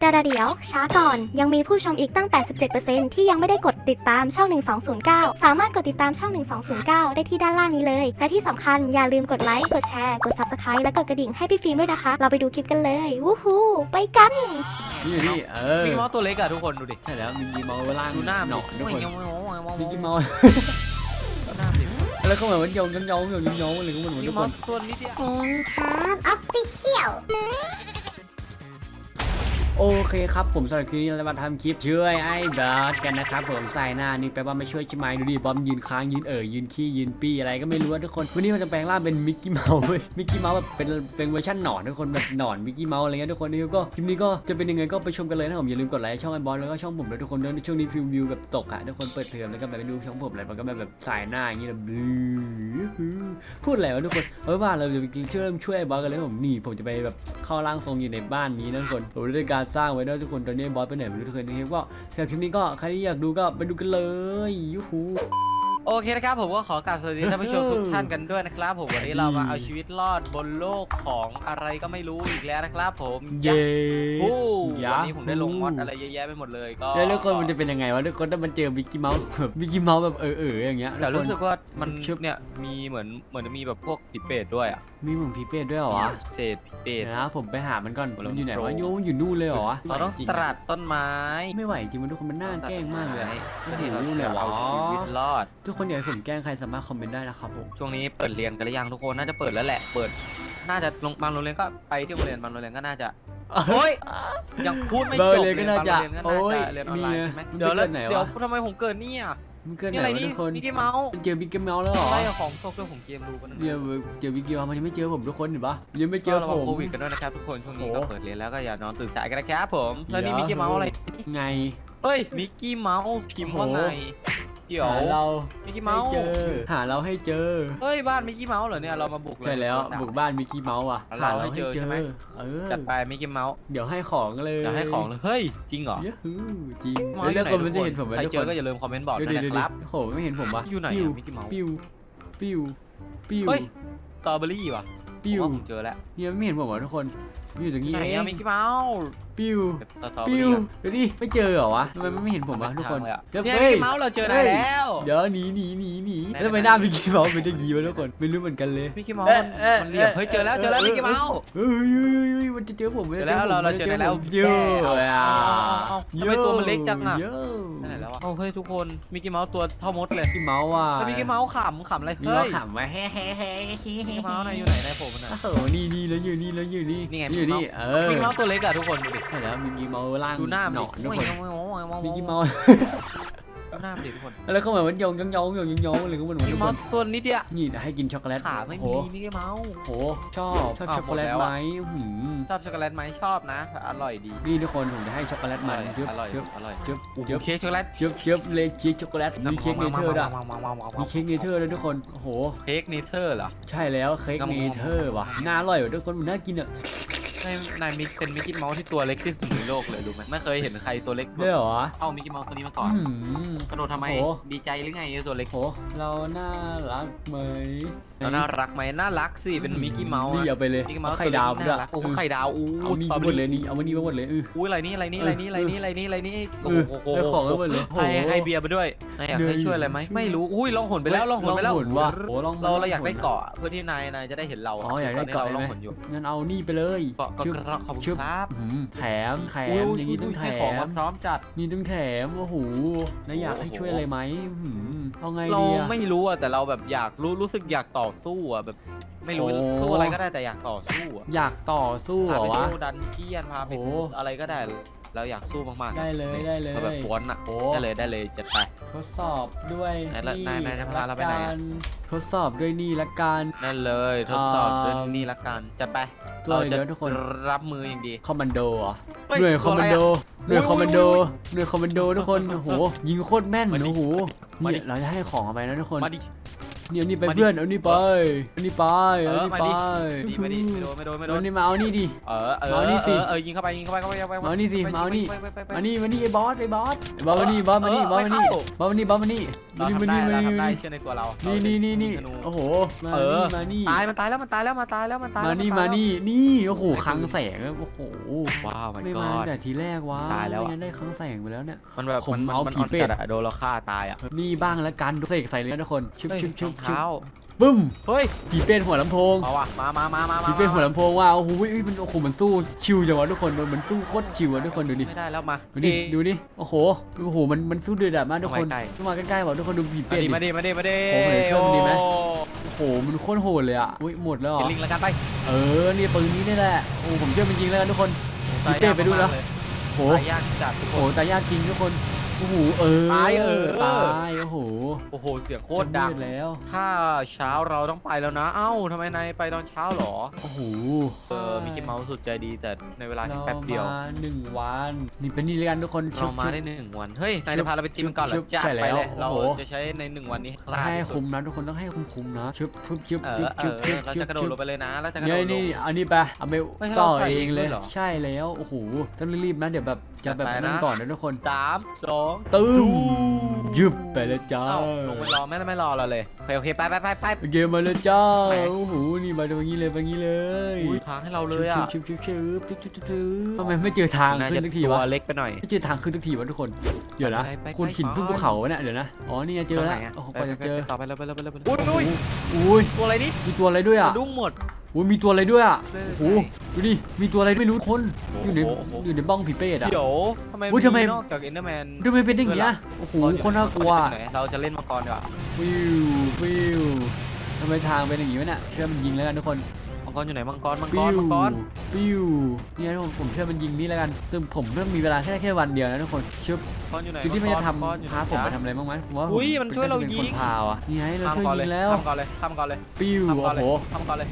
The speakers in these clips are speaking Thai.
แต่เดี๋ยว ช้าก่อน ยังมีผู้ชมอีกตั้ง 87%ที่ยังไม่ได้กดติดตามช่อง 1209 สามารถกดติดตามช่อง 1209 ได้ที่ด้านล่างนี้เลย และที่สำคัญอย่าลืมกดไลค์ กดแชร์ กด Subscribe และกดกระดิ่งให้พี่ฟิล์มด้วยนะคะ เราไปดูคลิปกันเลย วู้ฮู้ไปกัน นี่อยู่นี่เออมิกกี้เมาส์ตัวเล็กอะทุกคนดูดิ ใช่แล้วมิกกี้เมาส์ล่างดูหน้าหนอนทุกคนมิกกี้เมาส์มิกกี้เมาส์หน้าดิแล้วก็เหมือนมันยองยองยองยองยองยองอะไรก็เหมือนมิกทุกี้กคเมานส์ตัวนิดเดียวเซนครับออฟฟิเชียล โอเคครับผมสำหรับคลิปนี้เราจะมาทำคลิปช่วยไอ้บอสกันนะครับผมใส่หน้านี่แปลว่าไม่ช่วยใช่ไหมดูดิบอมยืนค้างยืนเอ่ยยืนขี้ยืนปี้อะไรก็ไม่รู้ทุกคนวันนี้เราจะแปลงร่างเป็นมิกกี้เมาส์เว้ยมิกกี้เมาส์แบบเป็นเป็นเวอร์ชันหนอนทุกคนแบบหนอนมิกกี้เมาส์อะไรเงี้ยทุกคนนี่ก็คลิปนี้ก็จะเป็นยังไงก็ไปชมกันเลยนะผมอย่าลืมกดไลค์ช่องไอ้บอสแล้วก็ช่องผมด้วยทุกคนด้วยในช่วงนี้ฟิววิวแบบตกอะทุกคนเปิดเทอมแล้วก็แบบไปดูช่องผมอะไรมันก็แบบแบบสายหน้าอย่างงี้แบบพูดอะไรวะทุกคนเอาไว้ว่าเราจะไปช่วยเริ่มช่วยไอ้บอสกันเลยผมนี่ผมจะไปแบบเข้าร่างทรงอยู่ในบ้านนี้นะทุกคนผมด้การสร้างไว้ด้วยทุกคนตอนนี้บอสไปไหนไม่รู้ทุกคนนะครับก็สำหรับคลิปนี้ก็ใครที่อยากดูก็ไปดูกันเลยยูฮูโอเคนะครับผมก็ขอกราบสวัสดีท่านผู้ชมเออทุกท่านกันด้วยนะครับ ผมวันนี้เรามาเอาชีวิตรอดบนโลกของอะไรก็ไม่รู้อีกแล้วนะครับ ผมเย้โอ้ยาวันนี้ผมได้ลงมอดอะไรเยอะแยะไปหมดเลยก็แล้วทุกคนมันจะเป็นยังไงวะทุกคนถ้ามันเจอมิกกี้เมาส์แบบมิกกี้เมาส์แบบเออเอออย่างเงี้ยแต่รู้สึกว่ามันชึบเนี่ยมีเหมือนเหมือนจะมีแบบพวกผีเปรตด้วยอะ มีเหมือนพีเป้ด้วยเหรอวะเศษผีเปรต เดี๋ยวนะผมไปหามันก่อนโอ้โหมันอยู่ไหนโปรวะโยมันอยู่นู่นเลยเหรอวะเราต้องจริงตรัดต้นไม้ไม่ไหวจริงมันทุกคนมันน่าแกล้งมากเลยอะก็ที่เราโอ้โหจะเอาชีวิตรอด ทุกคนอยากให้ผมแกล้งใครสามารถคอมเมนต์ได้นะครับผมช่วงนี้เปิดเรียนกันหรือยังทุกคนน่าจะเปิดแล้วแหละ เปิด น่าจะลงบางโรงเรียนก็ไปที่โรงเรียนบางโรงเรียนก็น่าจะโอ้ยยังพูดไม่จเบอร์บเลยก็น่าจะบงโรงเรียนก็น่าโอ้ยจะเรียนออนไลน์มีใช่ไหมมันเดี๋ยวแล้วเกิดไหนวะเดี๋ยวทำไมผมเกิดเนี่ย มันเกินไหนี่นอะไรวะนี่ทุกคนมิกกี้เมาส์มันเจอมิกกี้เมาส์แล้วเหรออะไรอะของตกเรื่องของเกมดูกันนะเดี๋ยวเจอมิกกี้เมาส์มันยังไม่เจอผมทุกคนเห็นปะยังไม่เจเจออระผวังม โควิดกันด้วยนะครับทุกคนช่วงนี้โอ้ก็เปิดเรียนแล้วก็อย่านอนตื่นสายกันนะครับผมแล้วนี่เดี๋มิยวกกี้เมาส์อะไรไง เฮ้ยมิกกี้เมาส์พิมพ์ว่าไง เดี๋ยว หาเรามิกกี้ให้เมาส์เจอหาเราให้เจอ เฮ้ยบ้านมิกกี้เมาส์เหรอเนี่ยเรามาบุกเลยใช่แล้วโดนด่าบุกบ้านมิกกี้เมาส์อะเราหาเราให้ให้เจอเจใช่อไหม เออจัดไปมิกกี้เมาส์เดี๋ยวให้ของเลยอยากให้ของเลยเฮ้ยจริงเหรอเยอะจริงมาแล้วอยู่คนมันจะเห็นผมไหมใครทุกเจคอนก็อย่าลืมคอมเมนต์บอกเดี๋ยวด้วยเดี๋ยวนะครับโอ้โหไม่เห็นผมวะอยู่ไหนอะปิ้วมิกกี้เมาส์ปิ้วปิ้วปิ้วเฮ้ย สตรอเบอรี่ว่ะปิ้วผมว่าผมเจอแล้วเนี่ยไม่เห็นผมวะทุกคนอยู่ตรงนี้ไหนเออะงมิกกี้เมาส์ ปิ้วเก็บสตรอเบอปิ้วรี่อะเดี๋ยวดิไม่เจอเหรอวะทำไมมันไม่เห็นผมวะทุกคนเลยอะเดี๋ยวเนี่ยเฮ้มิกยกี้เมาส์เราเจอเฮ้นายยแล้วเดี๋ยวหนีหนีหนีหนีไหนแล้วทำไมไหนหน้ามิกกี้เมาส์เป็นอย่างงี้วะทุกคนไม่รู้เหมือนกันเลยมิกกี้เมาส์มันเอ๊ะมันเหลี่ยมเอ๊ะเฮ้ยเจอแล้วเจอแล้วเอ๊ะมิกกี้เมาส์เฮ้ยเฮ้ยเฮ้ยมันจะเจอผมไหมเจอแล้วเราเราเจอแล้วเยอะเอาอะเอาเอาทำไมตัวมันเล็กจังอะ โอ้เฮ้ยทุกคนมิกกี้เมาส์ตัวเท่ามดเลยมิกกี้เมาส์ว่ะแล้วมิกกี้เมาส์ขำขำอะไรมีเฮ้เรายขำไว้เฮ้เฮ้เฮ้มิกกี้เมาส์นายอยู่ไหนนายผมมันน่ะ โอ้โหนี่นี่แล้วอยู่นี่แล้วอยู่นี่นี่ไง อยู่นี่เออมิกกี้เมาส์ตัวเล็กอะทุกคนดูดิใช่แล้วมิกกี้เมาส์ร่างดูหน้าหนอนทุกคนมิกกี้เมาส์เมาส์ดู หน้ามันดิทุกคนแล้วก็เหมือนมันยองยองยองยองยองเลยก็เหมือนมิกทุกี้กคเมาส์นตัวนิดเดียวนี่เดี๋ยวให้กินช็อกโกแลตขาไม่โอ้มีโหมิกกี้เมาส์ โหชอบชอบอ้าวช็อกโกแลตหมดแล้วไหมอะ หืมชอบช็อกโกแลตไหมชอบนะ อร่อยดีนี่ทุกคนผมจะให้ช็อกโกแลตมันอจึ๊บร่อยจึ๊บอร่อยจึ๊บโอ้โหจึ๊บเค้กช็อกโกแลตจึ๊บจึ๊บเลยเค้กช็อกโกแลตมีเค้กเนเธอร์ด้วยมีเค้กเนเธอร์ด้วยทุกคนโอ้โห เค้กเนเธอร์เหรอ ใช่แล้วเค้กงำเนเธอร์ว่ะน่าอร่อยว่ะทุกคนมันน่ากินอะ นายนายมิกเป็นมิกกี้เมาส์ที่ตัวเล็กที่สุดในโลกเลยรู้ไหมไม่เคยเห็นใครตัวเล็กได้เหรอเท่ามิกกี้เมาส์ตัวนี้มาก่อน อืมกระโดดทำไม โอ้โหดีใจหรือไงตัวเล็กโหเราน่ารักไหมเราน่ารักไหมน่ารักสิ เป็นมิกกี้เมาส์นี่อะเอาไปเลยมิกกี้เมาส์ไข่ดาวตัวด้เล็วยกน่ารักโอ้โหไข่ดาวอู้เอานี่สตรไปอหเบมอดเลรี่ยนี่เอามานี่ไปหมดเลยเออ อุ้ยอะไรนี่อะไรนี่อะไรนี่อะไรนี่อะไรนี่อะไรนี่เออได้ของไปหมดเลย ให้ให้เบียร์ไปด้วยนายอยากให้ช่วยอะไรไหมไม่รู้อุ้ยลองหนไปแล้วลองหนไปแล้ว ลองหนว่ะโอ้ลองเราเราอยากได้เกาะเพื่อที่นายนายจะได้เห็นเราอ๋ออยากได้เกาะตนนี้เราลองใช่ไหมหนอยู่งั้นเอานี่ไปเลย เกาะเกาะชึบกระขอบชึคุบ ณครับอืมแถมแถมอุ้อย่างนี้ต้องแถให้ของมมาพร้อมจัด นี่ต้องแถมโอ้โหแล้วอยากให้โอ้โหช่วยอะไรไหมหืมเอาไงเราดีอะ ไม่รู้อะแต่เราแบบอยากรู้รู้สึกอยากต่อสู้อะแบบ ไม่รู้โอ้ สู้อะไรก็ได้แต่อยากต่อสู้อะอยากต่อสู้เหรพาอไปวะ สู้ดันเจียนพาไปโอ้ อะไรก็ได้ เราอยากสู้มากๆได้เลยได้เลยเราแบบปวนอะโอ้ ได้เลยได้เลยจัดไป ทดสอบด้วยไหนละนายนายจะพาเราไปไหนอะ ละกันทดสอบด้วยนี่ละกันนั่นเลยทดสอบอ่าด้วยนี่ละกันจัดไปตัวเราอะไรจะเดี๋ยวทุกคน รับมืออย่างดี คอมมานโดเหรอเฮ้ยหน่วยคอมมานโดหน่วยคอมมานโดอุ้ยหน่วยคอมมานโดทุกคนโอ้โหยิงโคตรแม่นมาดิโอ้โหมาดินี่เราจะให้ของเอาไปนะทุกคนมาดินี่ เอานี่ไปมาดิเพื่อนเอานี่ไปเอานี่ไปเอเอาอนี่มาไปดิดีไม่ดีไม่โดนไม่โดนไม่โดเอานนี่มาเอานี่ดิ เออเออมานี่สิ เออเออยิงเข้าไปยิงเข้าไปเข้าไปเข้าไปมานี่สิไปมานี่ไปไปไปไปมานี่มานี่ไอ้บอสไอ้บอสไอ้บอสมานี่บอสมานี่บอสมานี่เออบอสมานี่บอสมานี่เรามาทำนี่ได้มาเรานี่ทำมาได้นี่เชื่อในตัวเรานี่นี่นี่นี่ธนูโอ้โหมาเอนี่อมานี่ตายมันตายแล้วมันตายแล้วมันตายแล้วมันตายมาแล้วนี่ตมายแล้วนี่นี่โอ้โหคลังแสงโอ้โหว้าว my ไม่มา god แต่ทีแรกวะตายแล้วอะ ไม่งั้นได้คลังแสงไปแล้วเนี่ย มันแบบผมมันเอามันผีอ่อนเป็ดจัดอะโดนเราฆ่าตายอะ นี่บ้างแล้วกันดูเสกใส่เลยนะทุกคนชุบเฮ้ยชุบชุบรองชุบเท้าบึ้มเฮ้ยผีเป็นหัวลำโพงมาว่ะมามามามามาผีเป็นหัวลำโพงว่าโอ้โหเอ้ยมันโอ้โหมันสู้ชิวจังวะทุกคนมันมันสู้โคตรชิวอะทุกคนดูดิไม่ได้แล้วมาดูดิดูดิโอ้โหโอ้โหมันมันสู้เดือดอะมากทุกคนเอาไว้ใกล้ต้องมาใกล้ๆบอกทุกคนดูผีมาเป็ดดิดิมาดิมาดิมาดิโอ้โหเดี๋ยวช่วยมันดีไหมโอ้โอ้โหมันโคตรโหดเลยอะอุ้ยหมดแล้วเหรเห็อนลิงแล้วกันไปเออนี่ปืนนี้นี่แหละโอ้ผมเชื่อมันยิงแล้วกันทุกคนผีเป็ดไปดูแล้วโอ้โหตายยากจัดทุกโอ้คโหนตายยากจริงทุกคน โอ้โหเออตายเออ ตายโอ้โหโอ้โห เสียงโคตรดังมืแล้วถ้าเช้าเราต้องไปแล้วนะ เอ้าทำไมนายไปตอนเช้าเหรอ โอ้โหเออมิกกี้เมาส์สุดใจดีแต่ในเวลาแค่แป๊บเดียว รามาหนึ่งวันนี่เป็นนี่เลยกันทุกคนเรามาชุบได้หนึ่งวัน เฮ้ย นายจะพาเราไปทีมกันก่อนเหรชุอบจ้าใช่แล้วไปเลย โอ้เราโห จะใช้ในหนึ่งวันนี้ให้ต้องให้ที่สุดคุ้มนะทุกคนต้องให้คุ้มคุ้มๆนะชุบชุบชุบเอชุอบเอชุบอชุบเราจะกระโดดลงไปเลยนะเราจะกระโดเนี่ยดลนี่งอันนี้ไปเอาไปไม่ให้ต่อเราใส่เองเลยด้วยเหรอ ใช่แล้วโอ้โหต้องรีบๆนะเดี๋ยวแบบ จะแบบจัดไปนะนั่นก่อนนะทุกคนสามสองตึ้มยึบไปเลยจ้าเอ้าลงไปรอไม่ไม่รอเราเลยโอเคโอเคไปไปไปไปเกมมาเลยจ้าไปโอ้โหนี่มาตรงนี้เลยตรงนี้เลยอุ้ยทางให้เราเลยอะชุบชุบชุบชุบชุบชุบชุบทำไมไม่เจอทางน่าขึ้จะนทุกทีตัววะเล็กไปหน่อยไม่เจอทางขึ้นทุกทีวะทุกคนเดี๋ยวนะไปไปคุณไปหินไปพึ่งภูเขาเนี่ยเดี๋ยวนะอ๋อนี่ไงเจอแล้วตรงไหนะโอ้โหไปกว่าจะไปเจอไปต่อไปแล้วไปแล้วไปแล้วไปแล้วอุ้ยอุ้ยอุ้ยตัวอะไรนี่มีตัวอะไรด้วยอะสะดุ้งหมด อุ้ยมีตัวอะไรด้วยอะใช่โอ้โหดูดิมีตัวอะไรไม่รู้คนอยู่ในโอ้โหอยู่ในบ้องผีเป้อะ เดี๋ยวทำไมอุ๊ยทำไม นอกจากเอ็นเดอร์แมนทำไมเป็นอย่างเงี้ยโอ้โหคนน่ากลัวเราจะเล่นมังกรดีกว่าฟิวฟิวทำไมทางเป็นอย่างงี้วะเนี่ยเชื่อมันยิงแล้วกันทุกคน มังกรอยู่ไหนมังกรมังกปิ้รวมังกรปิ้วเนี่ยทุกคนผมเชื่อมันยิงนี่แล้วกันซึ่งผมเพิ่งมีเวลาแค่แค่วันเดียวนะทุกคนเชื่อมังกรอยู่ไหนจุดที่มันจะงกรทำงกรอยู่ไหนพาผมไปจ๊ะทำอะไรบ้างไหมผมว่าอุ๊ยผมันช่วยเราป็นยิงคนพาว่ะนี่ไงเราข้ามช่วยก่อนยิเลยงแล้วข้ามก่อนเลยข้ามก่อนเลยปิ้วข้ามก่อนโอ้เลยโหข้ามก่อนเลย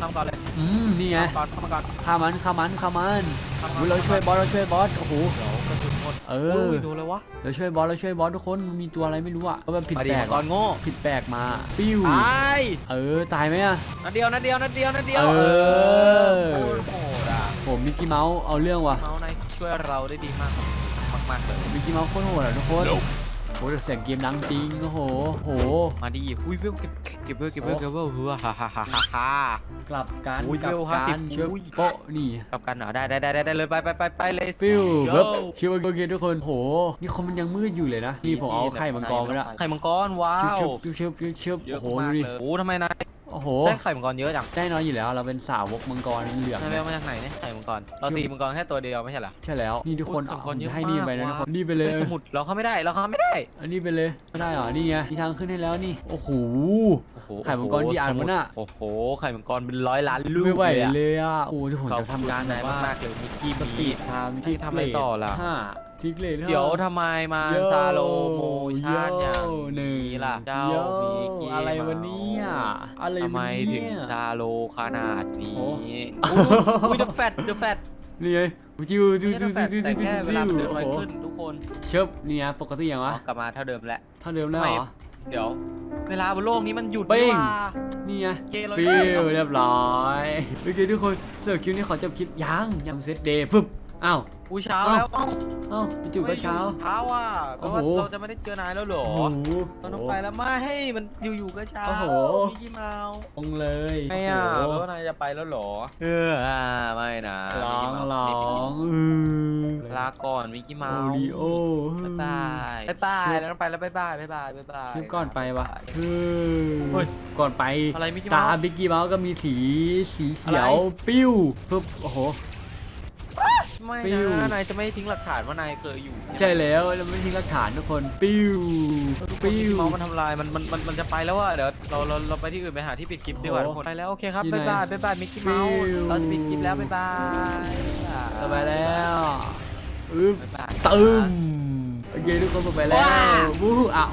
ข้ามก่อนเลยอืมนี่ไงข้ามก่อนข้ามก่อนฆ่ามันฆ่ามันฆ่ามันข้ามก่อนอุ๊ยเราช่วยบอสเราช่วยบอสโอ้โหเดี๋ยวกระสุนหมดเอโอ้อยโดนเลยวะเราช่วยบอสเราช่วยบอสทุกคนมีตัวอะไรไม่รู้อะก็แบบผิดมาดิแปลมักงกรอะโง่ผิดแปลกมาปิ้วตายเออตายไหมอะ นัดเดียวนัดเดียวนัดเดียวนัดเดียวเออโคตรโหดอะผมมิกกี้เมาส์เอาเรื่องว่ะเมาส์นายช่วยเราได้ดีมากมากมากๆเลยมิกกี้เมาส์โคตรโหดอะทุกคน โอ้แต่เสียงเกมดังจริง โอ้โหโห มาดีอุ้ยเวลเก็บเก็บเวลเก็บเวลเก็บเวลเฮือฮ่าฮ่าฮ่าฮ่าฮ่ากลับกันอุ้ยกลับเร็วกัน50เชือกอุ้ยโปะนี่กลับกันเหรอได้ได้ได้ได้ได้เลยไปไปไปไปเลยฟิวโยเบิบชิวโอเคทุกคนโห นี่คนมันยังมืดอยู่เลยนะนี่ผมเอาไข่มังกรมาแล้วไข่มังกรว้าวชิบชิบชิบชิบชิบเยโอ้อะโหมาดูกดิเลยโอ้ทำไมนาย โอ้โห ได้ไข่มังกรเยอะจังได้น้อยอยู่แล้ว เราเป็นสาวกมังกรเหลืองนายไปเอามาจากไหนเนี่ยไข่มังกรเราตีมังกรแค่ตัวเดียวไม่ใช่เหรอ ใช่แล้ว นี่ทุกคนอุ๊ยเอามังกรเยอะให้นี่ไปนะมากทุกคนว่ะ นี่ไปเลยเฮ้ยสมุดเราเข้าไม่ได้เราเข้าไม่ได้อันนี้ไปเลยไม่ได้เหรอ นี่ไงมีทางขึ้นให้แล้วนี่ โอ้โห โอ้โหไข่มังกรกี่อันวะน่ะ โอ้โหไข่มังกรเป็นร้อยล้านลูกไม่ไหวเลยอะเลยอะโอ้ที่ผมจะทำการไหนแบบว่า มากๆเลยมิกกี้สมีปีดไทม์ที่ทำอะไรต่อล่ะ ห้า ทิกเลทเดี๋ยวทำไมมาซาโลโมชั่นอย่างหนึ่งนี้ล่ะเจ้าโยมิกกี้อะไรวันนี้อะไรทำไมวันถึนี้งซาโลขนาดนี้โอ้อุ้ยเดอะแฟตเดอะแฟตนี่ไงจิวจิวจิวจิวจิวจิแต่วจิแค่วเวลามันเดินโอ้ไวโหขึ้นทุกคนเชิบนี่ไงปกติอย่างอ๋อวะกลับมาเท่าเดิมแล้วเท่าเดิมแล้วเหรอเดี๋ยว เวลาบนโลกนี้มันหยุดเป้งนี่หว่านี่ไงเกเราฟิวเรียบร้อยโอเคทุกคนสำหรับคลิปนี้ขอจบคลิปยังยังเซตเดย์ปึ๊บอ้าวอุ้ยเช้าแล้ว เอ้าเอ้าจู่ๆก็เช้า เช้าอะแปลว่าโอ้โห เราจะไม่ได้เจอนายแล้วเหรอโอ้โห เราต้องไปแล้วไม่ให้มันอยู่ๆก็เช้าโอ้โห มิกกี้เมาส์องเลยไม่อะโอ้แปลโหว่านายจะไปแล้วเหรอเอออ่าไม่นะร้องมิกกี้ร้เมาส์องอือลาก่อนมิกกี้โอเมาส์ริโอ บ๊ายบายบ๊ายบายแล้วต้องไปแล้วบ๊ายบายบ๊ายบายบ๊ายบาย คลิปก่อนไปวะบ๊ายบายเฮ้เฮ้ยยก่อนไปอะไรมิกกี้ตาเมาส์บิ๊กกี้เมาส์ก็มีสีสีเขียวอะไรปิ้วปึ๊บโอ้โห ไม่ฟิวนะนายจะไม่ทิ้งหลักฐานว่านายเคยอยู่ใช่แล้วแล้วไม่ทิ้งหลักฐานทุกคนปิ้วมิกปิ้กี้วเมาส์มันทำลายมันมันมันมันจะไปแล้วอะเดี๋ยวเราเราเราไปที่อื่นไปหาที่ปิดคลิปดีกว่าโอ้ทุกคนไปแล้วโอเคครับอยู่ไหนบ๊ายบายบ๊ายบายมิกกี้เมาส์ฟิวเราจะปิดคลิปแล้วบ๊ายบายสบายแล้วอึ๊บบ๊ายบาย ตึมโอเคทุกคนหมดไปแล้วว้า วู้ฮู้อ้าว